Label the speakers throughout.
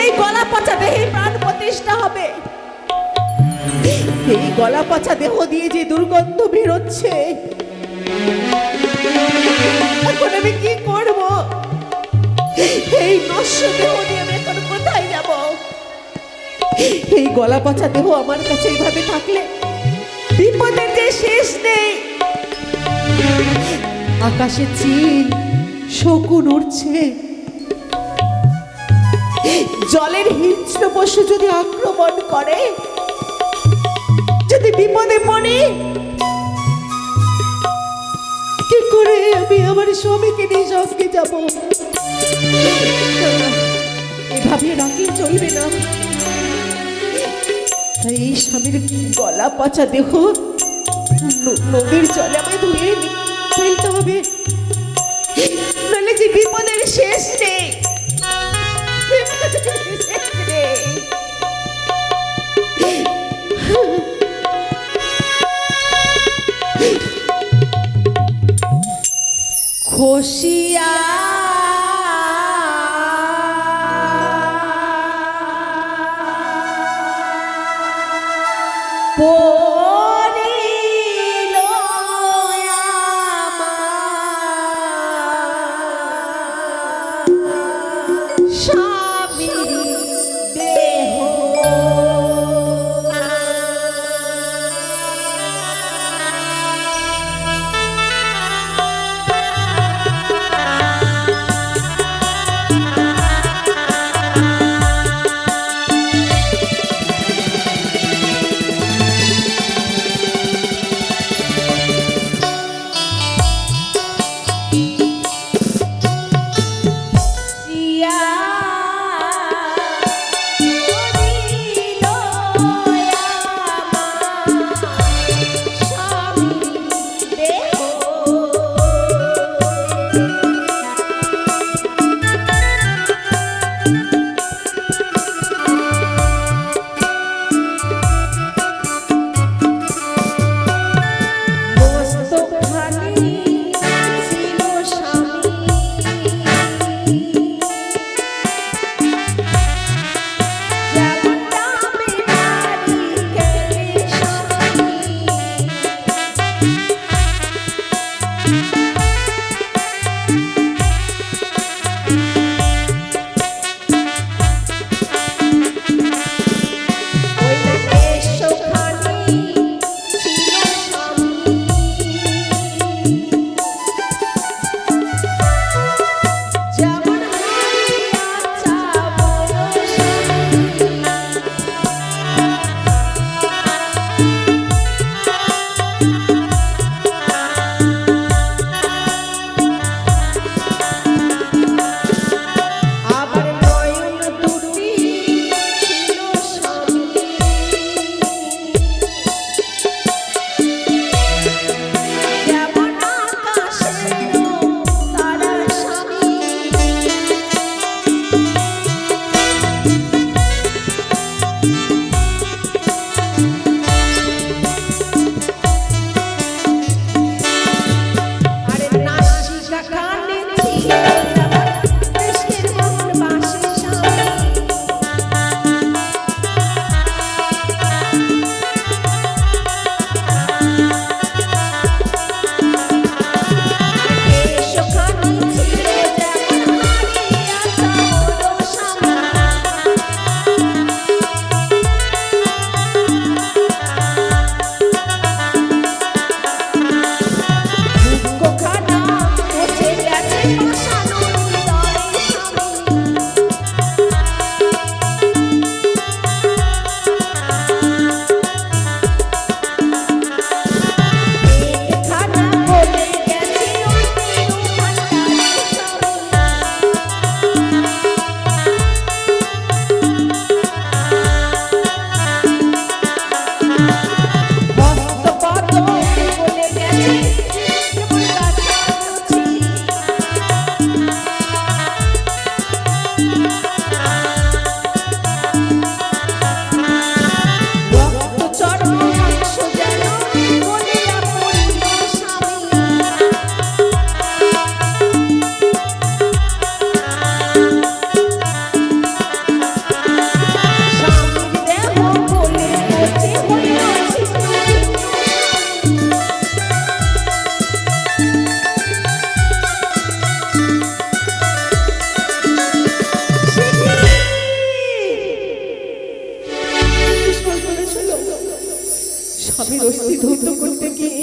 Speaker 1: এই গলা পচা দেহে প্রাণ প্রতিষ্ঠা হবে? এই গলা পচা দেহ দিয়ে যে দুর্গন্ধ বেরোচ্ছে এখন আমি কি করব? এই কোথায় যাব? এই গলা পচা দেহ আমার কাছে এইভাবে থাকলে বিপদের যে শেষ নেই। আকাশে চিল শকুন উঠছে জলের হিংস্র পশু যদি আক্রমণ করে, যদি বিপদে পড়ে, কি করে আমি আমার স্বামীকে নিয়ে সঙ্গে যাব? এভাবে রাখলে চলবে না? তাই এই স্বামীর গলা পচা দেহ নদীর জলে আমায় ধুয়ে ফেলতে হবে। যে বিপদের শেষ নেই। বিপদের আমার অস্থি ধৌত করতে গিয়ে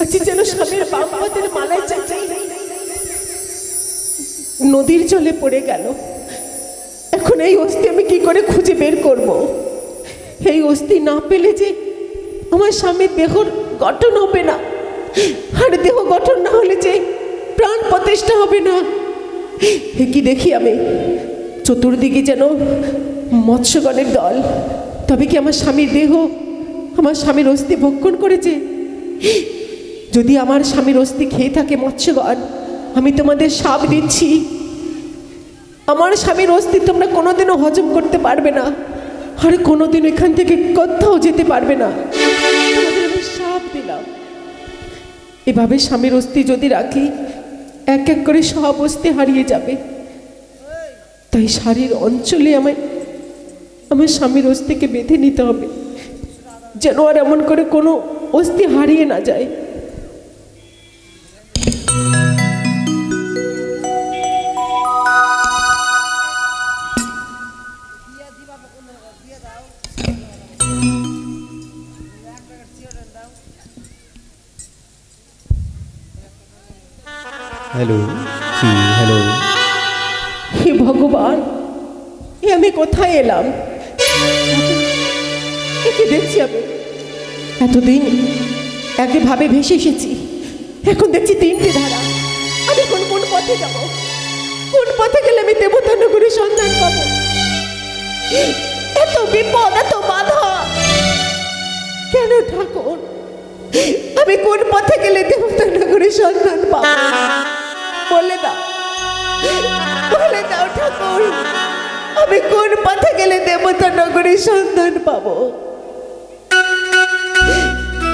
Speaker 1: আজ যেন স্বামীর বাম মালায় চাচাই নদীর জলে পড়ে গেল। এখন এই অস্থি আমি কি করে খুঁজে বের করব? এই অস্থি না পেলে যে আমার স্বামীর দেহর গঠন হবে না। আর দেহ গঠন না হলে যে প্রাণ প্রতিষ্ঠা হবে না। কি দেখি আমি? চতুর্দিকে যেন মৎস্যগণের দল। তবে কি আমার স্বামীর দেহ আমার স্বামীর অস্থি ভক্ষণ করেছে। যদি আমার স্বামীর অস্থি খেয়ে থাকে মৎস্যগণ, আমি তোমাদের সাপ দিচ্ছি। আমার স্বামীর অস্থি তোমরা কোনোদিনও হজম করতে পারবে না, আর কোনোদিন এখান থেকে কোথাও যেতে পারবে না। সাপ দিলাম। এভাবে স্বামীর অস্থি যদি রাখি, এক এক করে সব অস্থি হারিয়ে যাবে। তাই শাড়ির অঞ্চলে আমায়, আমার স্বামীর অস্থিকে বেঁধে নিতে হবে। যেন আর এমন করে কোনো অস্থি হারিয়ে না যায়।
Speaker 2: হ্যালো জি হ্যালো?
Speaker 1: হে ভগবান এ আমি কোথায় এলাম? একে দেখছি আমি? এতদিন একভাবে ভেসে এসেছি। এখন দেখছি তিনটে ধারা। আমি কোন কোন পথে যাব? কোন পথে গেলে আমি দেবতা নগরীর সন্ধান পাবো? এত বিপদ, এত বাধা। কেন ঠাকুর? আমি কোন পথে গেলে দেবতা নগরীর সন্ধান পাবো? বলে দাও। বলে দাও ঠাকুর। আমি কোন পথে গেলে দেবতা নগরীর সন্ধান পাবো?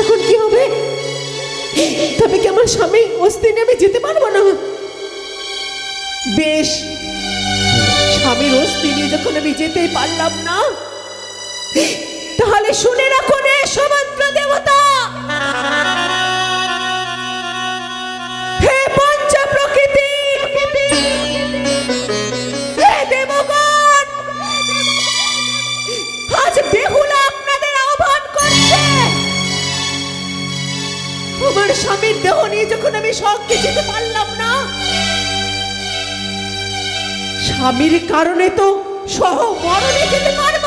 Speaker 1: এখন কি হবে। তবে কি আমার স্বামী অস্তি নিয়ে আমি যেতে পারব না? বেশ, স্বামীর অস্থি নিয়ে যখন আমি যেতেই পারলাম না, তাহলে শুনে রাখুন রে সমুদ্র দেবতা। স্বামীর দেহ নিয়ে যখন আমি সঙ্গে যেতে পারলাম না, স্বামীর কারণে তো সহ মরণে যেতে পারব।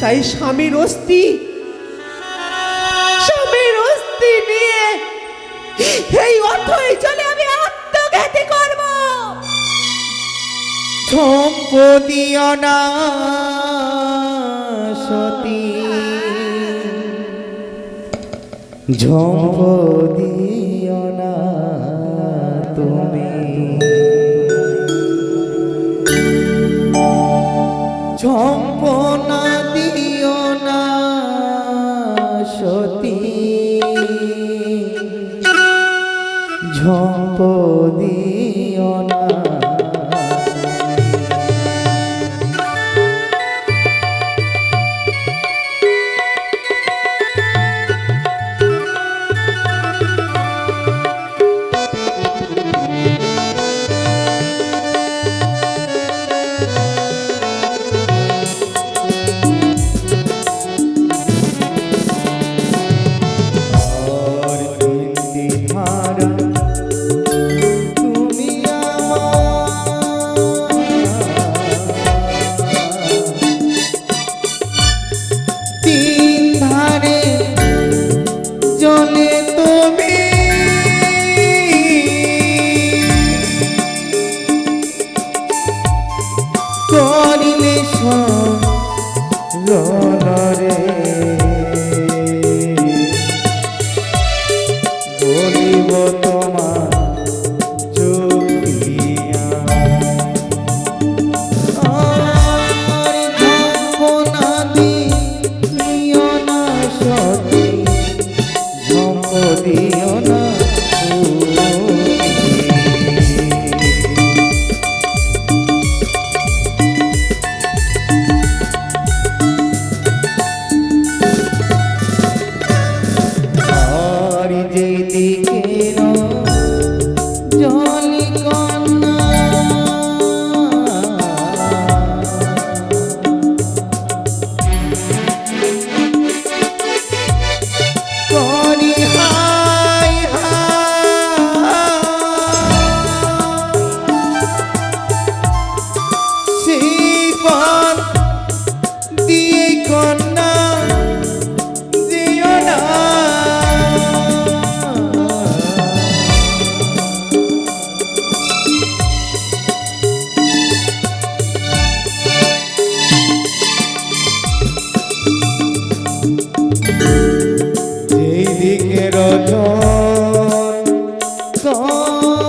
Speaker 1: তাই স্বামীর অস্থি স্বামীর অস্থি নিয়ে এই অথই চলে আমি আত্মঘাতী করব।
Speaker 2: সম্পদিও না সতী ঝম্পদিও না তুমি। ঝম্পনা দিও না সতী। ঝম্প দিও না
Speaker 1: Oh.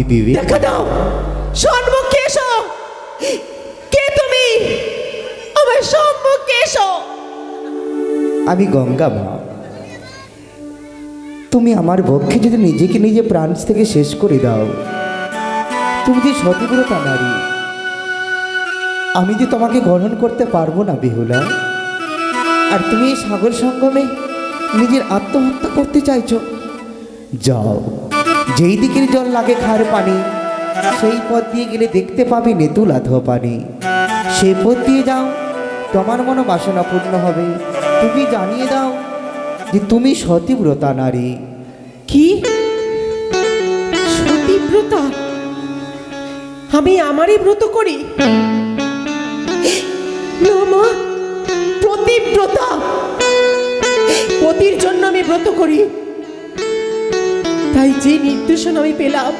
Speaker 2: আমি বিবেক
Speaker 1: দেখা দাও। সম্মুখে এসো। কে তুমি? আমার সম্মুখে এসো।
Speaker 2: আমি গঙ্গা মা। তুমি আমার পক্ষে যদি নিজেকে নিজে প্রাণ থেকে শেষ করে দাও তুমি যে সতীব্রতা নারী আমি যে তোমাকে গ্রহণ করতে পারব না বেহুলা। আর তুমি এই সাগর সঙ্গমে নিজের আত্মহত্যা করতে চাইছো যাও। যেই দিকের জল লাগে খার পানি, সেই পথ দিয়ে গেলে দেখতে পাবে নেতুল আধো পানি। সে পথ দিয়ে যাও, তোমার মনো বাসনা পূর্ণ হবে। তুমি জানিয়ে দাও যে তুমি সতীব্রতা নারী।
Speaker 1: কি? সতীব্রতা? আমি আমারই ব্রত করি? প্রতিব্রতা। পতির জন্য আমি ব্রত করি। তাই যে নির্দেশন আমি পেলাম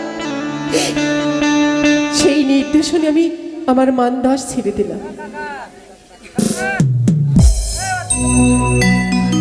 Speaker 1: সেই নির্দেশনে আমি আমার মান দাস ছেড়ে দিলাম।